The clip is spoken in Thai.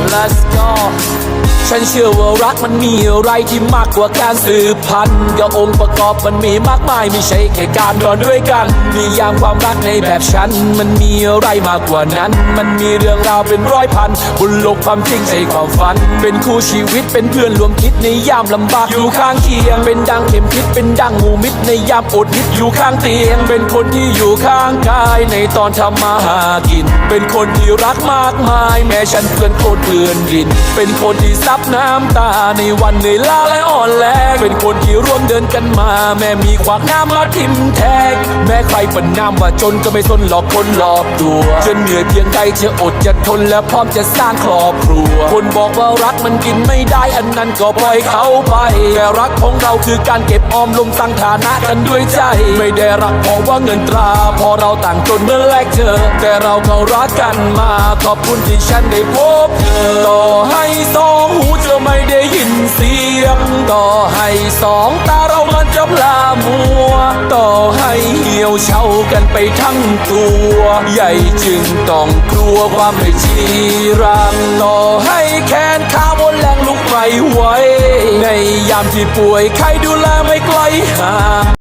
Last ฉันเชื่อว่ารักมันมีอะไรที่มากกว่าการสืบพันธุ์ก็องค์ประกอบมันมีมากมายไม่ใช่แค่การนอนด้วยกันนิยามความรักในแบบฉัน มันมีอะไรมากกว่านั้น มันมีเรื่องราวเป็นร้อยพันบนโลกความจริงใช่ความฝัน เป็นคู่ชีวิตเป็นเพื่อนรวมคิดในยามลำบากอยู่ข้างเคียง เป็นดังเข็มทิศเป็นดังงูมิตในยามอดหิดอยู่ข้างเตียง เป็นคนที่อยู่ข้างกายในตอนทำมาหากิน เป็นคนที่รักมากมาย แม้ฉันเพื่อนโคตรเพื่อนดินเป็นคนที่ซับน้ำตาในวันเหนื่อยล้าและอ่อนแรงเป็นคนที่ร่วมเดินกันมา แม้มีควากน้ำมาทิมแทงแม้ใครประนามว่าจนก็ไม่สนหลอกคนรอบตัวจะเหนื่อยเพียงใดจะอดจะทนและพร้อมจะสร้างครอบครัวคน บอกว่ารักมันกินไม่ได้อันนั้นก็ปล่อยเขาไปแต่รักของเราคือการเก็บออมลงสร้งฐานะกันด้วยใจ ไม่ได้รักเพราะว่าเงินตรา พอเราต่างจนเมื่อแรกเจอ แต่เราก็รักกันมา ขอบคุณที่ฉันได้พบเธอต่อให้สองหูจะไม่ได้ยินเสียง ต่อให้สองตาเรามันจะพลามัว ต่อให้เหี่ยวเฉากันไปทั้งตัว ใหญ่จึงต้องกลัวความไม่ชีรังต่อให้ ไว้ ในยามที่ป่วยใครดูแลไม่ไกลห่าง